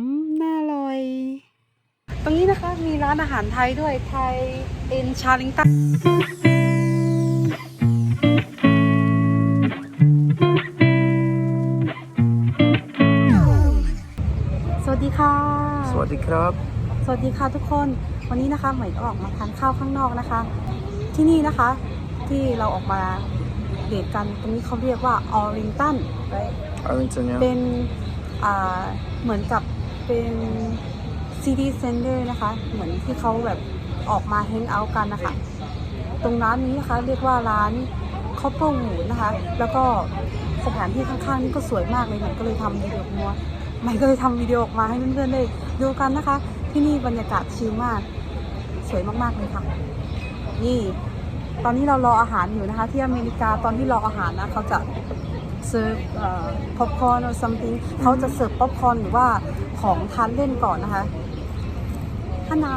อืมน่าอร่อย ตรงนี้นะคะมีร้านอาหารไทยด้วยไทยเอ็นชาลิงตันสวัสดีค่ะ สวัสดีครับ สวัสดีค่ะทุกคน วันนี้นะคะใหม่ก็ออกมาทานข้าวข้างนอกนะคะ ที่นี่นะคะที่เราออกมาเดทกันตรงนี้เขาเรียกว่าออริงตัน Arlington เนี่ยเป็นอ่าเหมือนกับ เป็นซีดีเซนเตอร์นะคะ เหมือนที่เขาแบบออกมาแฮงเอาท์กันนะคะ ตรงร้านนี้นะคะเรียกว่าร้านคอปเปอร์วูดนะคะ แล้วก็สถานที่ข้างๆนี่ก็สวยมากเลยใหม่ก็เลยทำวิดีโอออกมาใหม่ก็เลยทำวิดีโอออกมาให้เพื่อนๆได้ดูกันนะคะ ที่นี่บรรยากาศชิลมาก สวยมากๆเลยค่ะ นี่ ตอนนี้เรารออาหารอยู่นะคะ ที่อเมริกาตอนที่รออาหารนะเขาจะ เสิร์ฟป๊อปคอร์น or something เขาจะเสิร์ฟป๊อปคอร์นหรือว่าของทานเล่นก่อนนะคะฮานา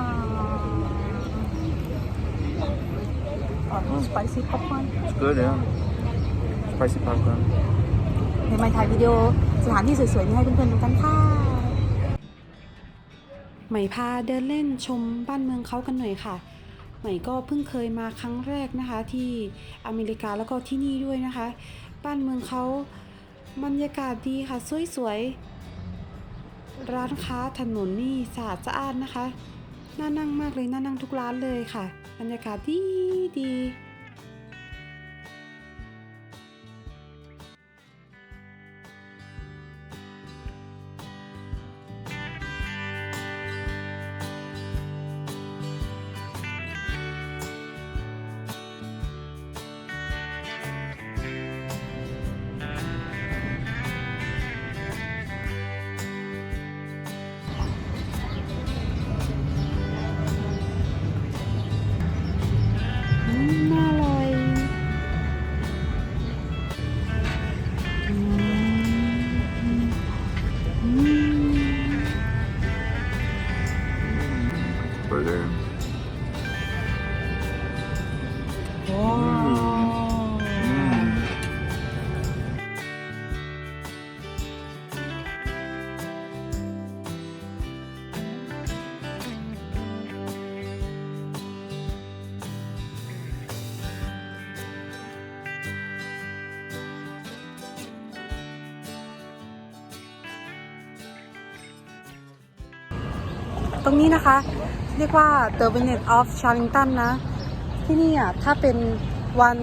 สไปซี่ป๊อปคอร์น It's good yeah spicy popcorn เดี๋ยวมาถ่ายวิดีโอสถานที่สวยๆนี้ให้เพื่อนๆดูกันค่ะใหม่พาเดินเล่นชมบ้านเมืองเขากันหน่อยค่ะ ใหม่ก็เพิ่งเคยมาครั้งแรกนะคะที่อเมริกาแล้วก็ที่นี่ด้วยนะคะ บ้านเมืองเขาบรรยากาศดีค่ะสวยๆ ร้านค้าถนนนี่สะอาดสะอาดนะคะ น่านั่งมากเลย น่านั่งทุกร้านเลยค่ะ บรรยากาศดีดี ว้าวตรงนี้นะคะ เรียกว่า The v i n e t of Charlington นะ ที่นี่อะถ้าเป็นวัน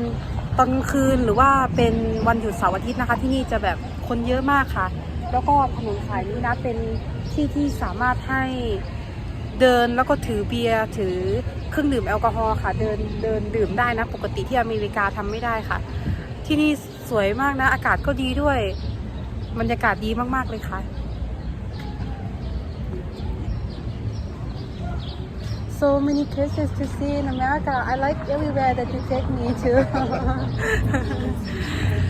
ตอนกลางคืนหรือว่าเป็นวันหยุดเสาร์อาทิตย์นะคะ ที่นี่จะแบบคนเยอะมากค่ะ แล้วก็ถนนสายนี้นะเป็นที่ที่สามารถให้เดินแล้วก็ถือเบียร์ถือเครื่องดื่มแอลกอฮอล์ค่ะ เดินเดินดื่มได้นะ ปกติที่อเมริกาทำไม่ได้ค่ะ ที่นี่สวยมากนะ อากาศก็ดีด้วย บรรยากาศดีมากๆเลยค่ะ so many places to see in America. I like everywhere that you take me to.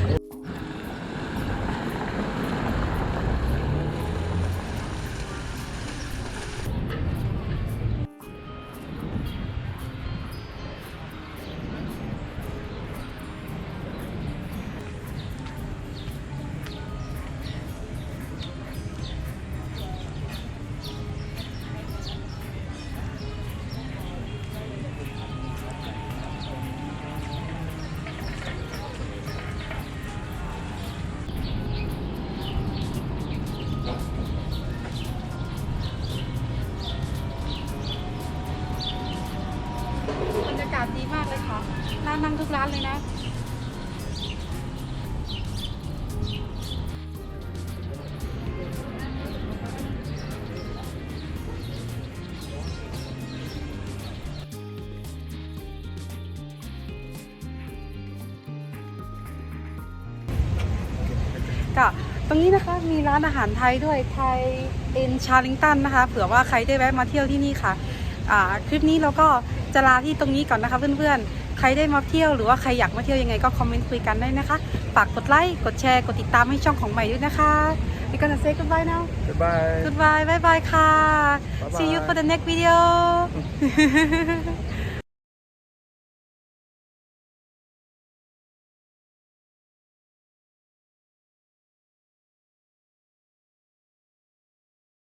าศดีมากเลยค่ะร้านนั่งทุกร้านเลยนะก็ตรงนี้นะคะมีร้านอาหารไทยด้วยไทยเอ็นชาลิงตันนะคะ เผื่อว่าใครได้แวะมาเที่ยวที่นี่ค่ะ อ่า คลิปนี้เราก็ จะลาที่ตรงนี้ก่อนนะคะเพื่อนๆ ใครได้มาเที่ยวหรือว่าใครอยากมาเที่ยวยังไงก็คอมเมนต์คุยกันได้นะคะ ฝากกดไลค์ กดแชร์ กดติดตามให้ช่องของใหม่ด้วยนะคะ We gonna say goodbye now goodbye Goodbye bye bye ค่ะ Bye bye. See you for the next video